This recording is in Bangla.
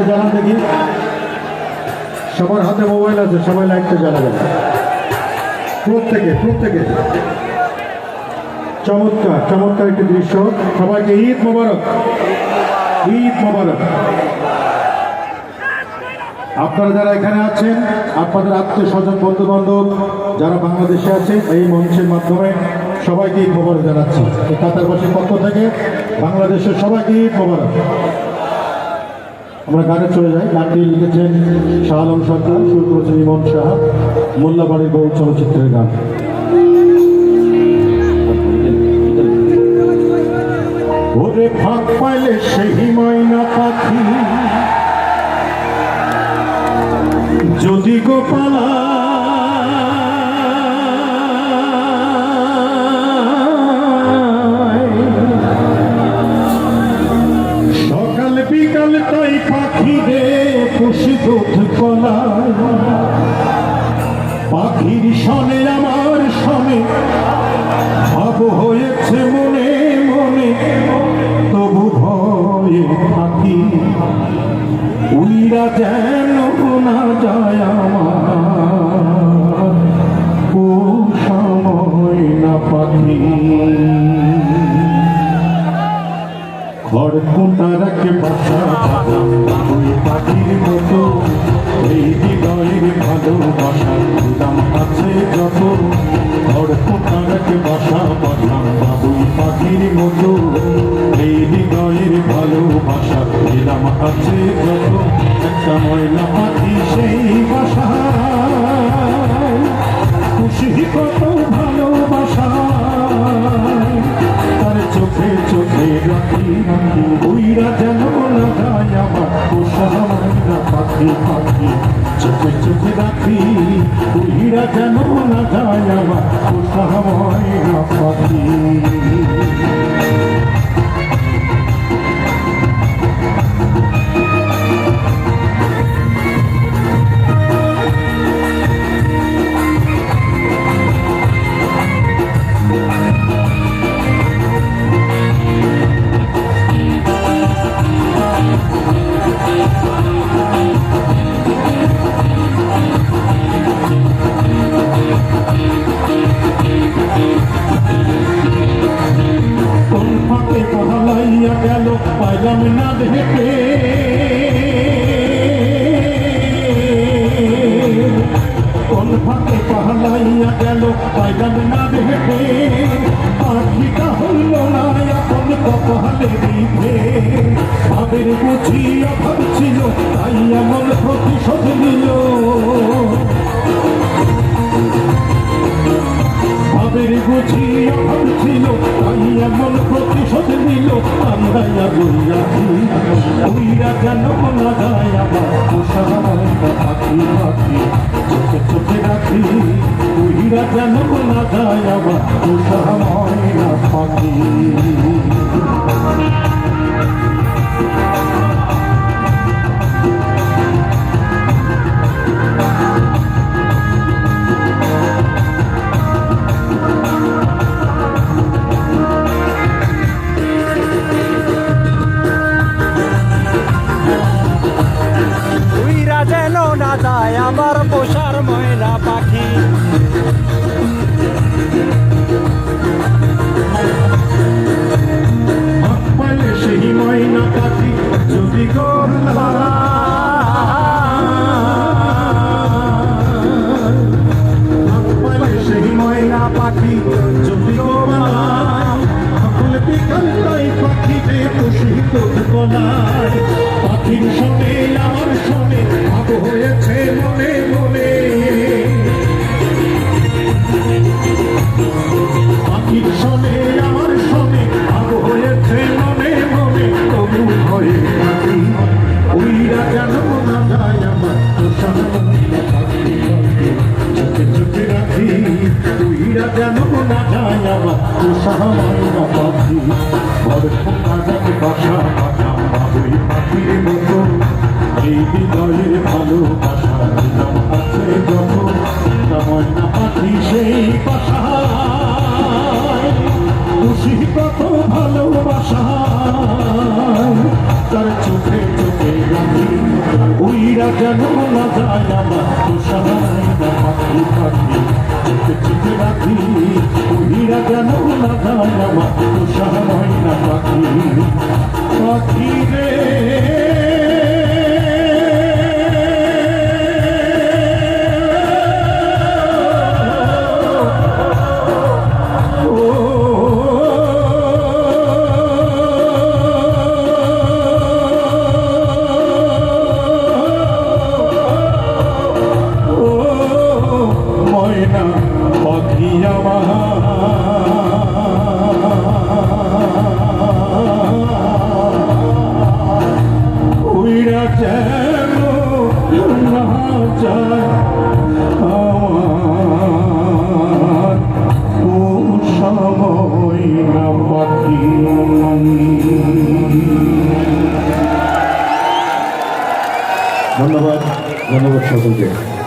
লাইটটা জ্বালান দেখি। সবার হাতে মোবাইল আছে, সবাই লাইটটা জ্বালাবেন প্রত্যেকে প্রত্যেকে। চমৎকার চমৎকার একটি দৃশ্য। সবাইকে ঈদ মোবারক। ঈদ মোবারক। আপনারা যারা এখানে আছেন, আপনাদের আত্মীয় স্বজন বন্ধু বান্ধব যারা বাংলাদেশে আছে, এই মঞ্চের মাধ্যমে সবাইকে মোবারক জানাচ্ছি। এই কাতারবাসীর পক্ষ থেকে বাংলাদেশের সবাইকে ঈদ মোবারক। আমরা গানে চলে যাই। গানটি লিখেছেন শাহ আলম সরকার সুর করেছেন ইমন শাহ মোল্লাবাড়ির বহু চলচ্চিত্রের গান। ওরে ফাঁক পাইলে সেই ময়না পাখি, যদি গোপালা দুধ পাখির সনে আমার সনে, ভাব হয়েছে মনে মনে, তবু ভয়ে থাকি। উইরা যেন না যায় আমার ও সময় না পাখি। ঘর কোটারাকে বাসা? ভালোবাসা দাম আছে যত একটা ময়না পাখি সেই বাসা খুশি কত ভালোবাসা তার চোখে চোখে রাখি উইরা যেন যায় আমার পোষামাইরা পাখি পাখি চোখে চোখে রাখি উইরা যেন পাইলাম না দেখে কোন ফাঁকে পালাইয়া গেল? পাইলাম না দেখে পাখিটা হইল না। এখন কপালে দিবে ভাবের বুঝি, অভাব ছিল, তাই এমন প্রতিশোধ নিল। যায় আমার পোষায় পাখি পাখি চোখে চোখে রাখি উইরা যেন যায় আমার পোষায় পাখি গলায় পাখির শোনে চোখে রাখি উইরা যেন না যায় আমার পোষানো পাখি বড় পোকাটাকে বাসা বাসা বাবুই পাখির মতো এই হৃদয়ের ভালোবাসা দিলাম আছে যত তেমন না পাখি সেই বাসা খুশি কত ভালোবাসা তার চোখে চোখে রাখি। যেন না যায় আমার যায় না পাখি পাখি রে। যেন না ধন্যবাদ ধন্যবাদ সকলকে।